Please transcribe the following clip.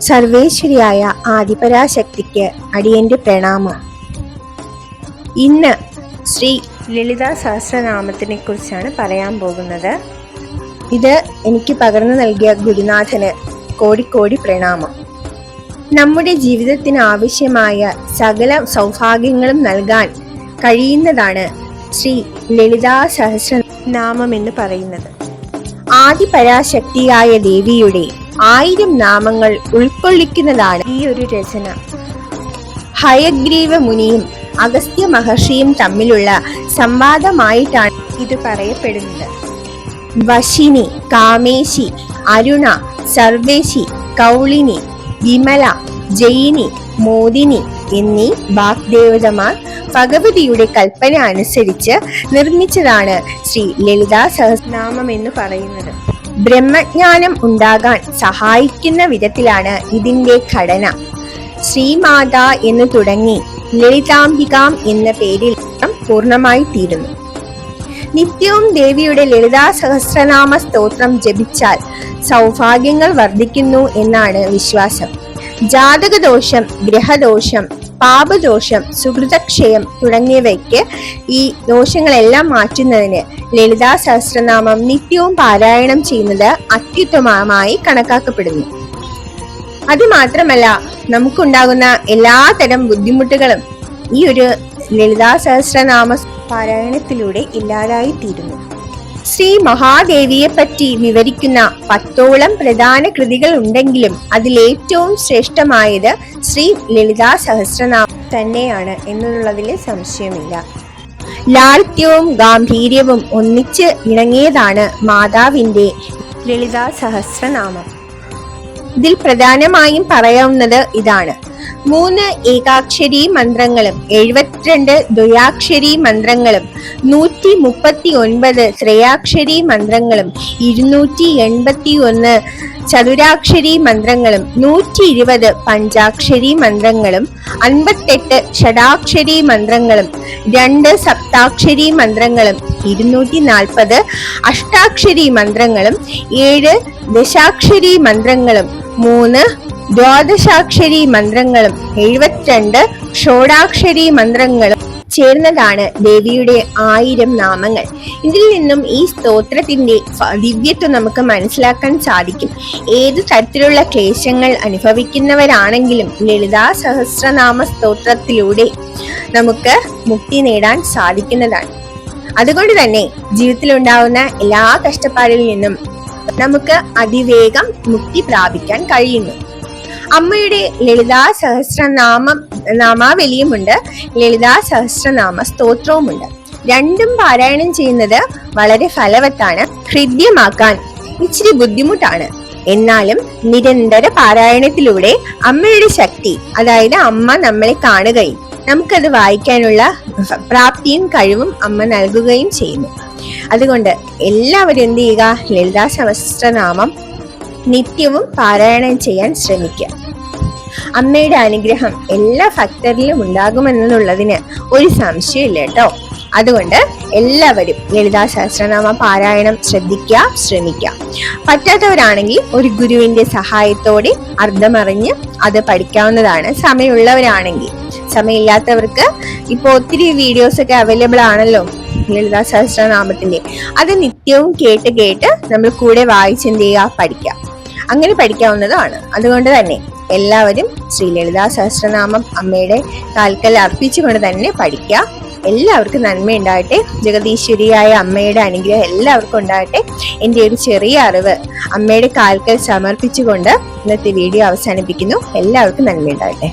സർവേശ്വരിയായ ആദിപരാശക്തിക്ക് അടിയന്റെ പ്രണാമം. ഇന്ന് ശ്രീ ലളിതാ സഹസ്രനാമത്തിനെ കുറിച്ചാണ് പറയാൻ പോകുന്നത്. ഇത് എനിക്ക് പകർന്നു നൽകിയ ഗുരുനാഥന് കോടിക്കോടി പ്രണാമം. നമ്മുടെ ജീവിതത്തിന് ആവശ്യമായ സകല സൗഭാഗ്യങ്ങളും നൽകാൻ കഴിയുന്നതാണ് ശ്രീ ലളിതാ സഹസ്രനാമം എന്ന് പറയുന്നത്. ആദിപരാശക്തിയായ ദേവിയുടെ ആയിരം നാമങ്ങൾ ഉൾക്കൊള്ളിക്കുന്നതാണ് ഈ ഒരു രചന. ഹയഗ്രീവ മുനിയും അഗസ്ത്യ മഹർഷിയും തമ്മിലുള്ള സംവാദമായിട്ടാണ് ഇത് പറയപ്പെടുന്നത്. വശിനി കാമേശി അരുണ സർവേശി കൗളിനി വിമല ജയിനി മോദിനി എന്നീ വാഗ്ദേവതമാർ ഭഗവതിയുടെ കൽപ്പന അനുസരിച്ച് നിർമ്മിച്ചതാണ് ശ്രീ ലളിതാ സഹസ്രനാമം എന്ന് പറയുന്നത്. ബ്രഹ്മജ്ഞാനം ഉണ്ടാകാൻ സഹായിക്കുന്ന വിധത്തിലാണ് ഇതിന്റെ ഘടന. ശ്രീമാത എന്ന് തുടങ്ങി ലളിതാംബികാം എന്ന പേരിൽ പൂർണമായി തീരുന്നു. നിത്യവും ദേവിയുടെ ലളിതാ സഹസ്രനാമ സ്തോത്രം ജപിച്ചാൽ സൗഭാഗ്യങ്ങൾ വർദ്ധിക്കുന്നു എന്നാണ് വിശ്വാസം. ജാതകദോഷം ഗ്രഹദോഷം പാപദോഷം സുഹൃതക്ഷയം തുടങ്ങിയവയ്ക്ക് ഈ ദോഷങ്ങളെല്ലാം മാറ്റുന്നതിന് ലളിതാ സഹസ്രനാമം നിത്യവും പാരായണം ചെയ്യുന്നത് അത്യുത്തമമായി കണക്കാക്കപ്പെടുന്നു. അതുമാത്രമല്ല നമുക്കുണ്ടാകുന്ന എല്ലാതരം ബുദ്ധിമുട്ടുകളും ഈ ഒരു ലളിതാ സഹസ്രനാമ പാരായണത്തിലൂടെ ഇല്ലാതായി തീരുന്നു ശ്രീ മഹാദേവിയെ പറ്റി വിവരിക്കുന്ന പത്തോളം പ്രധാന കൃതികൾ ഉണ്ടെങ്കിലും അതിലേറ്റവും ശ്രേഷ്ഠമായത് ശ്രീ ലളിതാ സഹസ്രനാമം തന്നെയാണ് എന്നുള്ളതിൽ സംശയമില്ല. ലാളിത്യവും ഗാംഭീര്യവും ഒന്നിച്ച് ഇണങ്ങിയതാണ് മാതാവിന്റെ ലളിതാ സഹസ്രനാമം. ഇതിൽ പ്രധാനമായും പറയാവുന്നത് ഇതാണ്. മൂന്ന് ഏകാക്ഷരി മന്ത്രങ്ങളും എഴുപത്തിരണ്ട് ദ്വയാക്ഷരി മന്ത്രങ്ങളും നൂറ്റി മുപ്പത്തി ഒൻപത് ശ്രേയാക്ഷരി മന്ത്രങ്ങളും ഇരുന്നൂറ്റി എൺപത്തി ഒന്ന് ചതുരാക്ഷരി മന്ത്രങ്ങളും നൂറ്റി ഇരുപത് പഞ്ചാക്ഷരി മന്ത്രങ്ങളും അൻപത്തെട്ട് ഷഡാക്ഷരി മന്ത്രങ്ങളും രണ്ട് സപ്താക്ഷരി മന്ത്രങ്ങളും ഇരുന്നൂറ്റി നാൽപ്പത് അഷ്ടാക്ഷരി മന്ത്രങ്ങളും ഏഴ് ദശാക്ഷരി മന്ത്രങ്ങളും മൂന്ന് ദ്വാദശാക്ഷരി മന്ത്രങ്ങളും എഴുപത്തിരണ്ട് ഷോഡാക്ഷരി മന്ത്രങ്ങളും ചേർന്നതാണ് ദേവിയുടെ ആയിരം നാമങ്ങൾ. ഇതിൽ നിന്നും ഈ സ്തോത്രത്തിന്റെ ദിവ്യത്വം നമുക്ക് മനസ്സിലാക്കാൻ സാധിക്കും. ഏത് തരത്തിലുള്ള ക്ലേശങ്ങൾ അനുഭവിക്കുന്നവരാണെങ്കിലും ലളിതാ സഹസ്രനാമ സ്തോത്രത്തിലൂടെ നമുക്ക് മുക്തി നേടാൻ സാധിക്കുന്നതാണ്. അതുകൊണ്ട് തന്നെ ജീവിതത്തിൽ ഉണ്ടാകുന്ന എല്ലാ കഷ്ടപ്പാടിൽ നിന്നും നമുക്ക് അതിവേഗം മുക്തി പ്രാപിക്കാൻ കഴിയുന്നു. അമ്മയുടെ ലളിതാ സഹസ്രനാമം നാമാവലിയുമുണ്ട്. ലളിതാ സഹസ്രനാമ സ്തോത്രവുമുണ്ട്. രണ്ടും പാരായണം ചെയ്യുന്നത് വളരെ ഫലവത്താണ്. ഹൃദ്യമാക്കാൻ ഇച്ചിരി ബുദ്ധിമുട്ടാണ്. എന്നാലും നിരന്തര പാരായണത്തിലൂടെ അമ്മയുടെ ശക്തി അതായത് അമ്മ നമ്മളെ കാണുകയും നമുക്കത് വായിക്കാനുള്ള പ്രാപ്തിയും കഴിവും അമ്മ നൽകുകയും ചെയ്യുന്നു. അതുകൊണ്ട് എല്ലാവരും എന്ത് ചെയ്യുക? ലളിതാ സഹസ്രനാമം നിത്യവും പാരായണം ചെയ്യാൻ ശ്രമിക്കുക. അമ്മയുടെ അനുഗ്രഹം എല്ലാ ഫാക്ടറിലും ഉണ്ടാകുമെന്നുള്ളതിന് ഒരു സംശയമില്ല കേട്ടോ. അതുകൊണ്ട് എല്ലാവരും ലളിതാ സഹസ്രനാമ പാരായണം ശ്രദ്ധിക്കുക ശ്രമിക്കുക. പറ്റാത്തവരാണെങ്കിൽ ഒരു ഗുരുവിന്റെ സഹായത്തോടെ അർത്ഥമറിഞ്ഞ് അത് പഠിക്കാവുന്നതാണ് സമയമുള്ളവരാണെങ്കിൽ. സമയമില്ലാത്തവർക്ക് ഇപ്പോൾ ഒത്തിരി വീഡിയോസ് ഒക്കെ അവൈലബിൾ ആണല്ലോ ലളിതാ സഹസ്രനാമത്തിന്റെ അത് നിത്യവും കേട്ട് കേട്ട് നമ്മൾ കൂടെ വായിച്ചെന്ത് ചെയ്യുക? പഠിക്കാം അങ്ങനെ പഠിക്കാവുന്നതാണ്. അതുകൊണ്ട് തന്നെ എല്ലാവരും ശ്രീ ലളിതാ സഹസ്രനാമം അമ്മയുടെ കാൽക്കൽ അർപ്പിച്ചുകൊണ്ട് തന്നെ പഠിക്കുക. എല്ലാവർക്കും നന്മയുണ്ടാകട്ടെ. ജഗതീശ്വരിയായ അമ്മയുടെ അനുഗ്രഹം എല്ലാവർക്കും ഉണ്ടാകട്ടെ. എന്റെ ഒരു ചെറിയ അറിവ് അമ്മയുടെ കാൽക്കൽ സമർപ്പിച്ചുകൊണ്ട് ഇന്നത്തെ വീഡിയോ അവസാനിപ്പിക്കുന്നു. എല്ലാവർക്കും നന്മയുണ്ടാകട്ടെ.